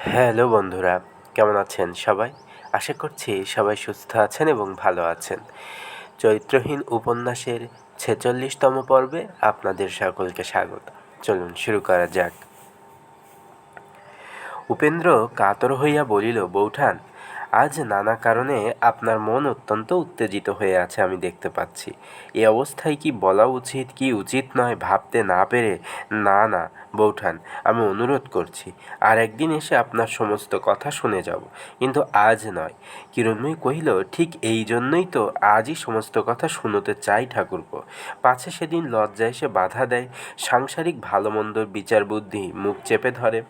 Hello বন্ধুরা, কেমন আছেন সবাই? আশা করছি সবাই সুস্থ আছেন এবং ভালো আছেন। চরিত্রহীন উপন্যাসের ছেচল্লিশতম পর্বে আপনাদের সকলকে স্বাগত। চলুন শুরু করা যাক। উপেন্দ্র কাতর হইয়া বলিল, বৌঠান, আজ নানা কারণে আপনার মন অত্যন্ত উত্তেজিত হয়ে আছে আমি দেখতে পাচ্ছি। এ অবস্থায় কি বলা উচিত, কি উচিত নয় ভাবতে না পেরে? না না বৌঠান, আমি অনুরোধ করছি, আর একদিন এসে আপনার সমস্ত কথা শুনে যাব। কিন্তু আজ নয়। কিরণময়ী কহিল, ঠিক এই জন্যই তো আজই সমস্ত কথা শুনোতে চাই ঠাকুরপো। পাছে সেদিন লজ্জা এসে বাধা দেয়, সাংসারিক ভালো মন্দর বিচার বুদ্ধি মুখ চেপে ধরে।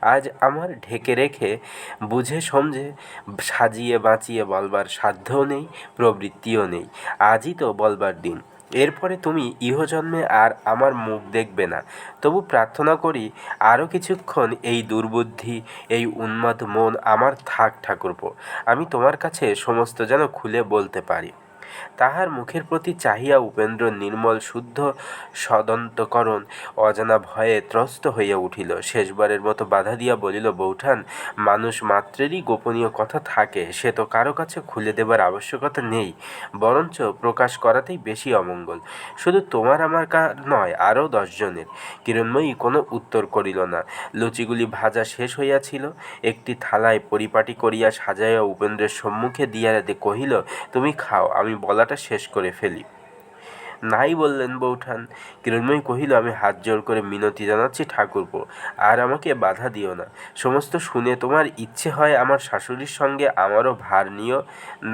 আজ আমার ঢেকে রেখে বুঝে সমঝে সাজিয়ে বাঁচিয়ে বলবার সাধ্যও নেই, প্রবৃত্তিও নেই। আজই তো বলবার দিন। এরপরে তুমি ইহজন্মে আর আমার মুখ দেখবে না। তবু প্রার্থনা করি আরও কিছুক্ষণ এই দুর্বুদ্ধি, এই উন্মাদ মন আমার থাক ঠাকুরপো। আমি তোমার কাছে সমস্ত যেন খুলে বলতে পারি। তাহার মুখের প্রতি চাহিয়া উপেন্দ্র নির্মল শুদ্ধ সদন্তকরণ অজানা ভয়ে ত্রস্ত হইয়া উঠিল। শেষবারের মতো বাধা দিয়া বলিল, বৌঠান, মানুষ মাত্রেরই গোপনীয় কথা থাকে, সে তো কারও কাছে খুলে দেবার আবশ্যকতা নেই। বরঞ্চ প্রকাশ করাতেই বেশি অমঙ্গল। শুধু তোমার আমার কার নয়, আরও দশজনের। কিরণময়ী কোনো উত্তর করিল না। লুচিগুলি ভাজা শেষ হইয়াছিল। একটি থালায় পরিপাটি করিয়া সাজাইয়া উপেন্দ্রের সম্মুখে দিয়া কহিল, তুমি খাও, আমি বলাটা শেষ করে ফেলি। নাই বললেন বৌঠান, কিরণময়ী কহিল, আমি হাত জোর করে মিনতি জানাচ্ছি ঠাকুরপো, আর আমাকে বাধা দিও না। সমস্ত শুনে তোমার ইচ্ছে হয় আমার শাশুড়ির সঙ্গে আমারও ভার নিও।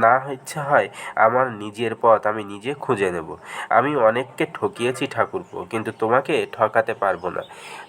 না ইচ্ছে হয় আমার নিজের পথ আমি নিজে খুঁজে নেব। আমি অনেককে ঠকিয়েছি ঠাকুরপো, কিন্তু তোমাকে ঠকাতে পারব না।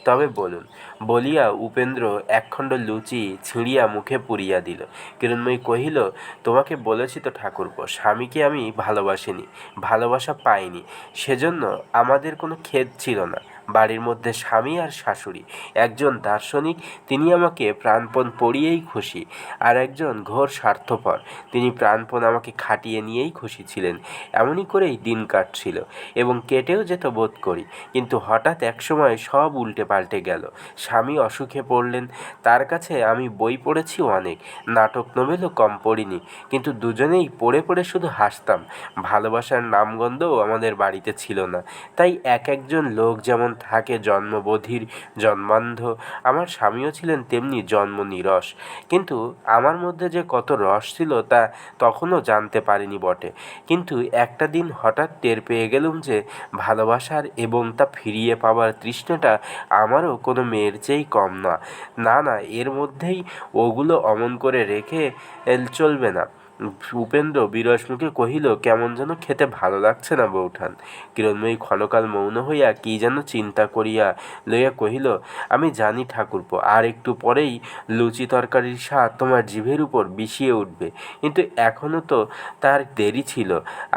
তবে বলুন বলিয়া উপেন্দ্র একখণ্ড লুচি ছিঁড়িয়া মুখে পুরিয়া দিল। কিরণময়ী কহিল, তোমাকে বলেছি তো ঠাকুরপো, স্বামীকে আমি ভালোবাসিনি, ভালোবাসা পাইনি। সেজন্য আমাদের কোনো খেদ ছিল না। বাড়ির মধ্যে স্বামী আর শাশুড়ি। একজন দার্শনিক, তিনি আমাকে প্রাণপণ পড়িয়েই খুশি, আর একজন ঘোর স্বার্থপর, তিনি প্রাণপণ আমাকে খাটিয়ে নিয়েই খুশি ছিলেন। এমনই করেই দিন কাটছিল এবং কেটেও যেত বোধ করি, কিন্তু হঠাৎ একসময় সব উল্টে পাল্টে গেল। স্বামী অসুখে পড়লেন, তার কাছে আমি বই পড়েছি অনেক, নাটক নোবেলও কম পড়িনি, কিন্তু দুজনেই পড়ে পড়ে শুধু হাসতাম। ভালোবাসার নামগন্ধও আমাদের বাড়িতে ছিল না, তাই এক একজন লোক যেমন থাকে জন্মবধির জন্মান্ধ। আমার স্বামীও ছিলেন তেমনি জন্ম নিরস কিন্তু আমার মধ্যে যে কত রস ছিল তা তখনও জানতে পারিনি বটে। কিন্তু একটা দিন হঠাৎ টের পেয়ে গেলুম যে ভালোবাসার এবং তা ফিরিয়ে পাবার তৃষ্ণাটা আমারও কোনো মেয়ের চেয়েই কম না। না না, এর মধ্যেই ওগুলো অমন করে রেখে চলবে না। উপেন্দ্র বিরসমুখে কহিল, কেমন যেন খেতে ভালো লাগছে না বৌঠান। কিরণময়ী ক্ষণকাল মৌন হইয়া কি যেন চিন্তা করিয়া লইয়া কহিল, আমি জানি ঠাকুরপো, আর একটু পরেই লুচি তরকারির স্বাদ তোমার জিভের উপর বিষিয়ে উঠবে। কিন্তু এখনও তো তার দেরি ছিল,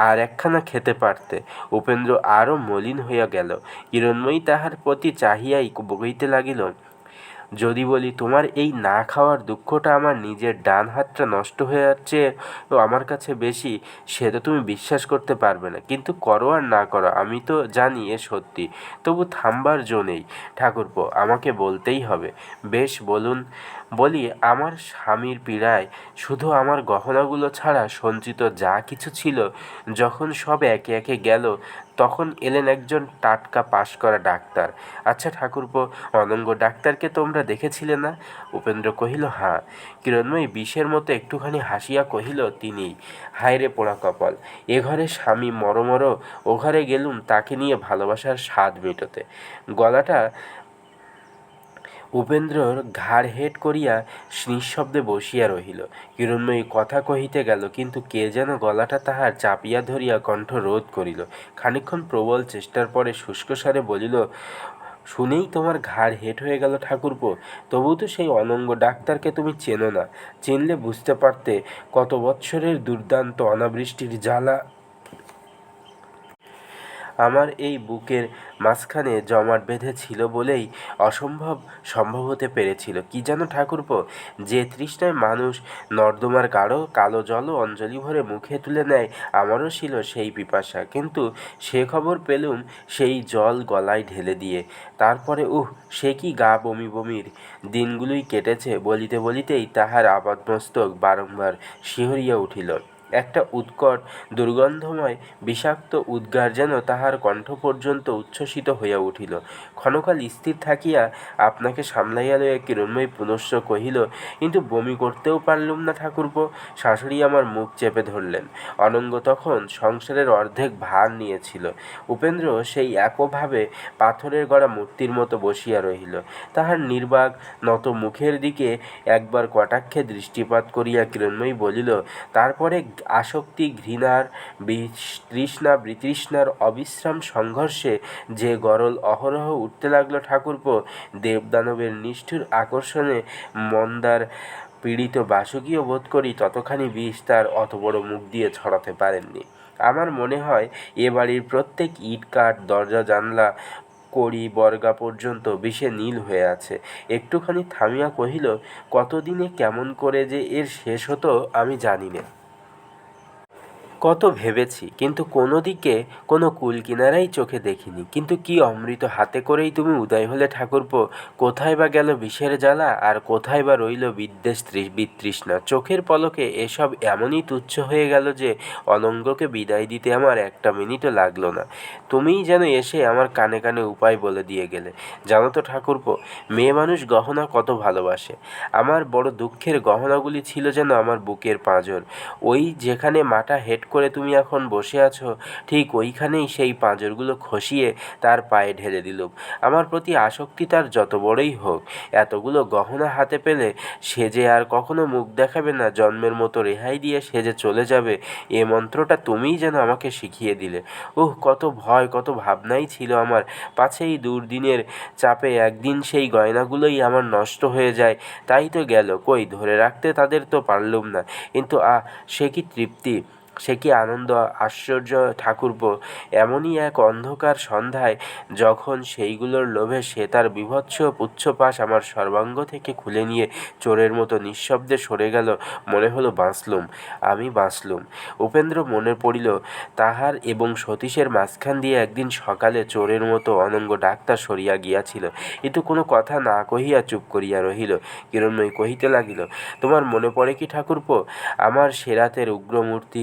আর একখানা খেতে পারতে। উপেন্দ্র আরও মলিন হইয়া গেল। কিরণময়ী তাহার প্রতি চাহিয়াই বইতে লাগিল যদি বলি তোমার এই না খাওয়ার দুঃখটা আমার নিজের ডান হাতটা নষ্ট হয়ে যাচ্ছে আমার কাছে বেশি, সে তো তুমি বিশ্বাস করতে পারবে না। কিন্তু করো আর না করো, আমি তো জানি এ সত্যি। তবু থামবার জো নেই। ঠাকুরপো, আমাকে বলতেই হবে। বেশ, বলুন। বলি, আমার স্বামীর পীড়ায় শুধু আমার গহনাগুলো ছাড়া সঞ্চিত যা কিছু ছিল, যখন সব একে একে গেল তখন এলেন একজন টাটকা পাশ করা ডাক্তার। আচ্ছা ঠাকুরপো, অনঙ্গ ডাক্তারকে তোমরা দেখেছিলে না? উপেন্দ্র কহিল হাঁ কিরণময়ী বিষের মতো একটুখানি হাসিয়া কহিল, তিনি, হায়রে পোড়া কপাল, এ ঘরে স্বামী মরমর, ও ঘরে গেলুম তাকে নিয়ে ভালোবাসার স্বাদ মেটোতে। গলাটা উপেন্দ্রর ঘাড় হেট করিয়া নিঃশব্দে বসিয়া রহিল। কিরণময়ী কথা কহিতে গেল, কিন্তু কে যেন গলাটা তাহার চাপিয়া ধরিয়া কণ্ঠ রোধ করিল। খানিক্ষণ প্রবল চেষ্টার পরে শুষ্কস্বরে বলিল, শুনেই তোমার ঘাড় হেট হয়ে গেল ঠাকুরপো। তবু তো সেই অনঙ্গ ডাক্তারকে তুমি চেনো না। চিনলে বুঝতে পারতে কত বৎসরের দুর্দান্ত অনাবৃষ্টির জ্বালা আমার এই বুকের মাঝখানে জমাট বেঁধে ছিল বলেই অসম্ভব সম্ভব হতে পেরেছিল। কি যেন ঠাকুরপো, যে তৃষ্ণায় মানুষ নর্দমার গাঢ় কালো জলও অঞ্জলি ভরে মুখে তুলে নেয়, আমারও ছিল সেই পিপাসা। কিন্তু সে খবর পেলুম সেই জল গলায় ঢেলে দিয়ে। তারপরে উহ, সে কি গা বমি বমির দিনগুলোই কেটেছে বলিতে বলিতেই তাহার আপাদমস্তক বারংবার শিহরিয়া উঠিল। একটা উৎকট, দুর্গন্ধময়, বিষাক্ত উদ্গার যেন তাহার কণ্ঠ পর্যন্ত উচ্ছ্বসিত হইয়া উঠিল। ক্ষণকাল স্থির থাকিয়া আপনাকে সামলাইয়া লইয়া কিরণময়ী পুনশ্চ কহিল, কিন্তু বমি করতেও পারলুম না ঠাকুরপো। শাশুড়ি আমার মুখ চেপে ধরলেন। অনঙ্গ তখন সংসারের অর্ধেক ভার নিয়েছিল। উপেন্দ্র সেই একভাবে পাথরের গড়া মূর্তির মতো বসিয়া রহিল। তাহার নির্বাক নত মুখের দিকে একবার কটাক্ষে দৃষ্টিপাত করিয়া কিরণময়ী বলিল, তারপরে আসক্তি, ঘৃণার তৃষ্ণা, বিতৃষ্ণার অবিশ্রাম সংঘর্ষে যে গরল অহরহ উঠতে লাগল ঠাকুরপো, দেবদানবের নিষ্ঠুর আকর্ষণে মন্দার পীড়িত বাসুকীয় বোধ করি ততখানি বিষ তার অত বড় মুখ দিয়ে ছড়াতে পারেননি। আমার মনে হয় এ বাড়ির প্রত্যেক ইট কাঠ, দরজা, জানলা, কড়ি, বর্গা পর্যন্ত বিষে নীল হয়ে আছে। একটুখানি থামিয়া কহিল, কতদিনে কেমন করে যে এর শেষ হতো আমি জানি না। কত ভেবেছি, কিন্তু কোনো দিকে কোনো কুল কিনারাই চোখে দেখিনি। কিন্তু কি অমৃত হাতে করেই তুমি উদয় হলে ঠাকুরপো? কোথায় বা গেল বিষের জ্বালা? আর কোথায় বা রইল বিদ্বেষ বিতৃষ্ণা? চোখের পলকে এসব এমনই তুচ্ছ হয়ে গেল যে অনঙ্গকে বিদায় দিতে আমার একটা মিনিটও লাগল না। তুমিই যেন এসে আমার কানে কানে উপায় বলে দিয়ে গেলে। জানো তো ঠাকুরপো, মেয়ে মানুষ গহনা কত ভালোবাসে। আমার বড় দুঃখের গহনাগুলি ছিল যেন আমার বুকের পাঁজর। ওই যেখানে মাটা হেড করে তুমি এখন বসে আছো, ঠিক ওইখানেই সেই পাঁজরগুলো খসিয়ে তার পায়ে ঢেলে দিলুম আমার প্রতি আসক্তি তার যত বড়ই হোক, এতগুলো গহনা হাতে পেলে সে যে আর কখনো মুখ দেখাবে না, জন্মের মতো রেহাই দিয়ে সে যে চলে যাবে, এ মন্ত্রটা তুমিই যেন আমাকে শিখিয়ে দিলে। ওহ কত ভয়, কত ভাবনাই ছিল আমার। পাছে এই দুর্দিনের চাপে একদিন সেই গয়নাগুলোই আমার নষ্ট হয়ে যায়, তাই তো গেল। কই, ধরে রাখতে তাদের তো পারলুম না। কিন্তু আ সে কি তৃপ্তি? সে কি আনন্দ, আশ্চর্য ঠাকুরপো এমনই এক অন্ধকার সন্ধ্যায় যখন সেইগুলোর লোভে সে তার বিভৎস পুচ্ছপাশ আমার সর্বাঙ্গ থেকে খুলে নিয়ে চোরের মতো নিঃশব্দে সরে গেল, মনে হলো বাঁচলুম, আমি বাঁচলুম। উপেন্দ্র মনে পড়িল, তাহার এবং সতীশের মাঝখান দিয়ে একদিন সকালে চোরের মতো অনঙ্গ ডাক্তার সরিয়া গিয়াছিল। কিন্তু কোনো কথা না কহিয়া চুপ করিয়া রহিল, কিরণময়ী কহিতে লাগিল, তোমার মনে পড়ে কি ঠাকুরপো আমার সেরাতের উগ্রমূর্তি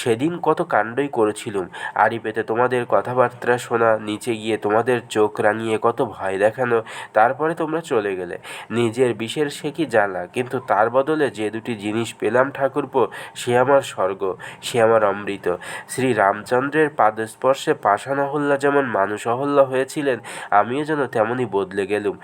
সেদিন কত কাণ্ডই করেছিলুম। আড়ি পেতে তোমাদের কথাবার্তা শোনা, নিচে গিয়ে তোমাদের চোখ রাঙিয়ে কত ভয় দেখানো, তারপরে তোমরা চলে গেলে। নিজের বিষের সে কি জ্বালা, কিন্তু তার বদলে যে দুটি জিনিস পেলাম ঠাকুরপো, সে আমার স্বর্গ, সে আমার অমৃত। শ্রী রামচন্দ্রের পাদস্পর্শে পাষাণ অহল্যা যেমন মানুষ অহল্যা হয়েছিলেন, আমিও যেন তেমনই বদলে গেলুম।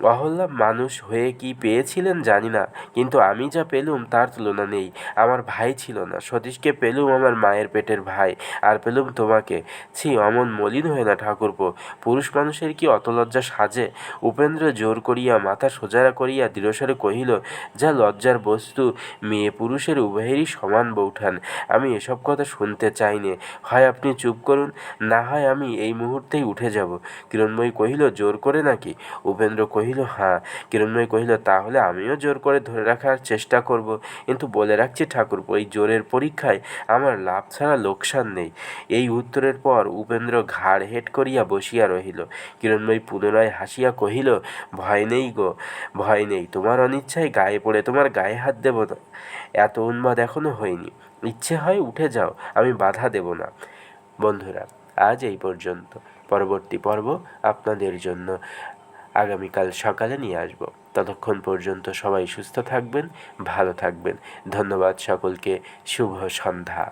অহল্যা মানুষ হয়ে কি পেয়েছিলেন জানি না, কিন্তু আমি যা পেলুম তার তুলনা নেই। আমার ভাই ছিল না। সতীশকে পেলুম আমার মায়ের পেটের ভাই, আর পেলুম তোমাকে। ছি, অমন মলিন হয়ে না ঠাকুরপো। পুরুষ মানুষের কি অত লজ্জা সাজে? উপেন্দ্র জোর করিয়া মাথা সোজারা করিয়া দৃঢ়স্বরে কহিল, যা লজ্জার বস্তু, মেয়ে পুরুষের উভয়েরই সমান বৌঠান। আমি এসব কথা শুনতে চাই নে। হয় আপনি চুপ করুন, না হয় আমি এই মুহূর্তেই উঠে যাব। কিরণময়ী কহিল, জোর করে নাকি? উপেন্দ্র কহিল কহিল হ্যাঁ কিরণময়ী কহিল, তাহলে আমিও জোর করে ধরে রাখার চেষ্টা করব। কিন্তু বলে রাখছি ঠাকুর ওই জোরের পরীক্ষায় আমার লাভ ছাড়া লোকসান নেই। এই উত্তরের পর উপেন্দ্র ঘাড় হেট করিয়া বসিয়া রহিল। কিরণময়ী পুনরায় হাসিয়া কহিল, ভয় নেই গো, ভয় নেই। তোমার অনিচ্ছায় গায়ে পড়ে তোমার গায়ে হাত দেব না। এত উন্মাদ এখনও হয়নি। ইচ্ছে হয় উঠে যাও, আমি বাধা দেব না। বন্ধুরা, আজ এই পর্যন্ত। পরবর্তী পর্ব আপনাদের জন্য। আগামীকাল সকালে নিয়ে আসব। ততক্ষণ পর্যন্ত সবাই সুস্থ থাকবেন, ভালো থাকবেন। ধন্যবাদ সকলকে। শুভ সন্ধ্যা।